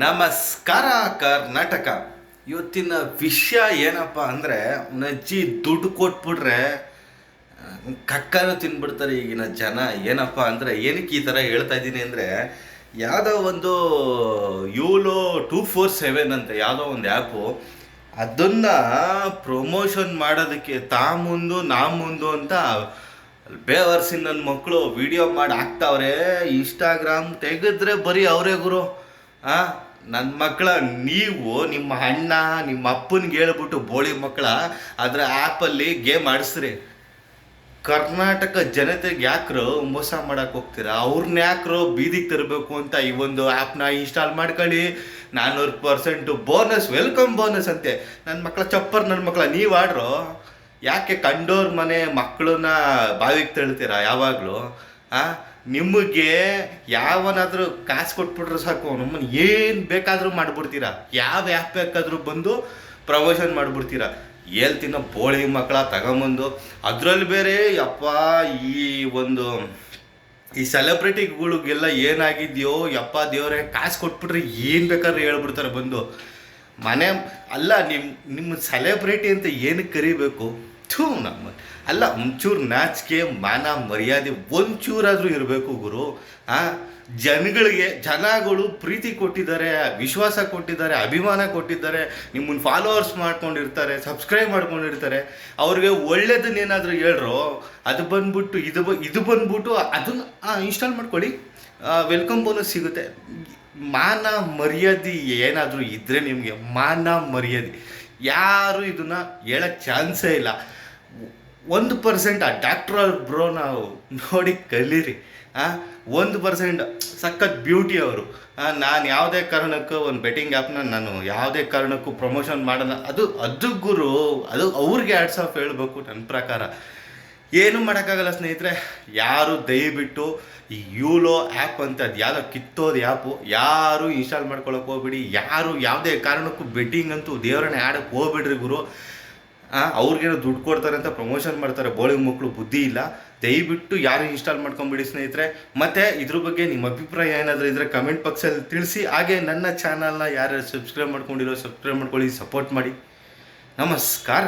ನಮಸ್ಕಾರ ಕರ್ನಾಟಕ. ಇವತ್ತಿನ ವಿಷಯ ಏನಪ್ಪ ಅಂದರೆ ನಜ್ಜಿ ದುಡ್ಡು ಕೊಟ್ಬಿಟ್ರೆ ಕಕ್ಕನ ತಿನ್ಬಿಡ್ತಾರೆ ಈಗಿನ ಜನ. ಏನಪ್ಪ ಅಂದರೆ, ಏನಕ್ಕೆ ಈ ಥರ ಹೇಳ್ತಾ ಇದ್ದೀನಿ ಅಂದರೆ, ಯಾವುದೋ ಒಂದು ಯೂಲೋ ಟೂ ಫೋರ್ ಸೆವೆನ್ ಅಂತ ಯಾವುದೋ ಒಂದು ಆ್ಯಪು, ಅದನ್ನು ಪ್ರಮೋಷನ್ ಮಾಡೋದಕ್ಕೆ ತಾ ಮುಂದು, ನಾ ಮುಂದು ಅಂತ ಬೇವರ್ಸಿ ನನ್ನ ಮಕ್ಕಳು ವಿಡಿಯೋ ಮಾಡಿ ಹಾಕ್ತಾವ್ರೆ. ಇನ್ಸ್ಟಾಗ್ರಾಮ್ ತೆಗೆದ್ರೆ ಬರೀ ಅವರೇ ಗುರು. ನನ್ನ ಮಕ್ಕಳ ನೀವು ನಿಮ್ಮ ಅಣ್ಣ, ನಿಮ್ಮ ಅಪ್ಪನಿಗೆ ಹೇಳ್ಬಿಟ್ಟು ಬೋಳಿ ಮಕ್ಕಳ ಅದರ ಆ್ಯಪಲ್ಲಿ ಗೇಮ್ ಆಡಿಸ್ರಿ. ಕರ್ನಾಟಕ ಜನತೆಗೆ ಯಾಕ್ರೋ ಮೋಸ ಮಾಡಕ್ಕೆ ಹೋಗ್ತೀರಾ? ಅವ್ರನ್ನ ಯಾಕ್ರು ಬೀದಿಗೆ ತರಬೇಕು ಅಂತ ಈ ಒಂದು ಆ್ಯಪ್ನ ಇನ್ಸ್ಟಾಲ್ ಮಾಡ್ಕೊಳ್ಳಿ. ನಾನ್ನೂರು ಪರ್ಸೆಂಟು ಬೋನಸ್, ವೆಲ್ಕಮ್ ಬೋನಸ್ ಅಂತೆ. ನನ್ನ ಮಕ್ಕಳ ಚಪ್ಪರ್ ನನ್ನ ಮಕ್ಕಳ ನೀವು ಆಡ್ರು? ಯಾಕೆ ಕಂಡೋರ್ ಮನೆ ಮಕ್ಕಳನ್ನ ಬಾವಿಗೆ ತಳ್ತೀರಾ ಯಾವಾಗಲೂ? ಆ? ನಿಮಗೆ ಯಾವನಾದರೂ ಕಾಸು ಕೊಟ್ಬಿಟ್ರೆ ಸಾಕು ನಮ್ಮನ್ನು ಏನು ಬೇಕಾದರೂ ಮಾಡ್ಬಿಡ್ತೀರಾ. ಯಾವ ಆ್ಯಪ್ ಬೇಕಾದರೂ ಬಂದು ಪ್ರಮೋಷನ್ ಮಾಡ್ಬಿಡ್ತೀರಾ. ತಿನ್ನೋ ಬೋಳಿ ಮಕ್ಕಳ ತಗೊಂಬಂದು. ಅದರಲ್ಲಿ ಬೇರೆ ಅಪ್ಪ ಈ ಒಂದು, ಈ ಸೆಲೆಬ್ರಿಟಿಗಳಿಗೆಲ್ಲ ಏನಾಗಿದೆಯೋ, ಯಪ್ಪ ದೇವರೇ, ಕಾಸು ಕೊಟ್ಬಿಟ್ರೆ ಏನು ಬೇಕಾದ್ರೂ ಹೇಳ್ಬಿಡ್ತಾರೆ ಬಂದು. ಮನೆ, ಅಲ್ಲ ನಿಮ್ಮ ನಿಮ್ಮ ಸೆಲೆಬ್ರಿಟಿ ಅಂತ ಏನಕ್ಕೆ ಕರಿಬೇಕು? ಥೂ, ನಮ್ಮ ಅಲ್ಲ, ಒಂಚೂರು ನಾಚಿಕೆ, ಮಾನ, ಮರ್ಯಾದೆ ಒಂಚೂರಾದರೂ ಇರಬೇಕು ಗುರು. ಆ, ಜನಗಳಿಗೆ, ಜನಗಳು ಪ್ರೀತಿ ಕೊಟ್ಟಿದ್ದಾರೆ, ವಿಶ್ವಾಸ ಕೊಟ್ಟಿದ್ದಾರೆ, ಅಭಿಮಾನ ಕೊಟ್ಟಿದ್ದಾರೆ, ನಿಮ್ಮನ್ನು ಫಾಲೋವರ್ಸ್ ಮಾಡ್ಕೊಂಡಿರ್ತಾರೆ ಸಬ್ಸ್ಕ್ರೈಬ್ ಮಾಡ್ಕೊಂಡಿರ್ತಾರೆ. ಅವ್ರಿಗೆ ಒಳ್ಳೇದನ್ನೇನಾದರೂ ಹೇಳ್ರೋ, ಅದು ಬಂದ್ಬಿಟ್ಟು, ಇದು ಇದು ಬಂದ್ಬಿಟ್ಟು ಅದನ್ನು ಇನ್ಸ್ಟಾಲ್ ಮಾಡ್ಕೊಳ್ಳಿ. ವೆಲ್ಕಮ್ ಬೋನಸ್ ಸಿಗುತ್ತೆ. ಮಾನ, ಮರ್ಯಾದೆ ಏನಾದರೂ ಇದ್ದರೆ ನಿಮಗೆ ಮಾನ, ಮರ್ಯಾದೆ. ಯಾರು ಇದನ್ನು ಹೇಳೋಕ್ಕೆ ಚಾನ್ಸೇ ಇಲ್ಲ. ಒಂದು ಪರ್ಸೆಂಟ್ ಆ ಡಾಕ್ಟ್ರ್ ಬ್ರೋ ನಾವು ನೋಡಿ ಕಲೀರಿ. ಒಂದು ಪರ್ಸೆಂಟ್ ಸಖತ್ ಬ್ಯೂಟಿ ಅವರು. ನಾನು ಯಾವುದೇ ಕಾರಣಕ್ಕೂ ಒಂದು ಬೆಟ್ಟಿಂಗ್ ಆ್ಯಪ್ನ ನಾನು ಯಾವುದೇ ಕಾರಣಕ್ಕೂ ಪ್ರಮೋಷನ್ ಮಾಡೋಣ ಅದು ಅದು ಗುರು, ಅದು ಅವ್ರಿಗೆ ಆ್ಯಡ್ಸ್ ಆಫ್ ಹೇಳಬೇಕು ನನ್ನ ಪ್ರಕಾರ. ಏನು ಮಾಡೋಕ್ಕಾಗಲ್ಲ ಸ್ನೇಹಿತರೆ, ಯಾರು ದಯವಿಟ್ಟು ಈ ಯೂಲೋ ಆ್ಯಪ್ ಅಂತ ಅದು ಯಾವುದೋ ಕಿತ್ತೋದು ಆ್ಯಪು ಯಾರು ಇನ್ಸ್ಟಾಲ್ ಮಾಡ್ಕೊಳಕ್ಕೆ ಹೋಗ್ಬಿಡಿ. ಯಾರು ಯಾವುದೇ ಕಾರಣಕ್ಕೂ ಬೆಟ್ಟಿಂಗ್ ಅಂತೂ ದೇವರನ್ನ ಆಡಕ್ಕೆ ಹೋಗ್ಬಿಡ್ರಿ ಗುರು. ಅವ್ರಿಗೇನೋ ದುಡ್ಡು ಕೊಡ್ತಾರೆ ಅಂತ ಪ್ರಮೋಷನ್ ಮಾಡ್ತಾರೆ ಬೋಳಿ ಮಕ್ಕಳು ಬುದ್ಧಿ ಇಲ್ಲ. ದಯವಿಟ್ಟು ಯಾರು ಇನ್ಸ್ಟಾಲ್ ಮಾಡ್ಕೊಂಬಿಡಿ ಸ್ನೇಹಿತರೆ. ಮತ್ತು ಇದ್ರ ಬಗ್ಗೆ ನಿಮ್ಮ ಅಭಿಪ್ರಾಯ ಏನಾದರೂ ಇದ್ದರೆ ಕಮೆಂಟ್ ಬಾಕ್ಸಲ್ಲಿ ತಿಳಿಸಿ. ಹಾಗೆ ನನ್ನ ಚಾನಲ್ನ ಯಾರು ಸಬ್ಸ್ಕ್ರೈಬ್ ಮಾಡ್ಕೊಂಡಿರೋ ಸಬ್ಸ್ಕ್ರೈಬ್ ಮಾಡ್ಕೊಳ್ಳಿ ಸಪೋರ್ಟ್ ಮಾಡಿ. ನಮಸ್ಕಾರ.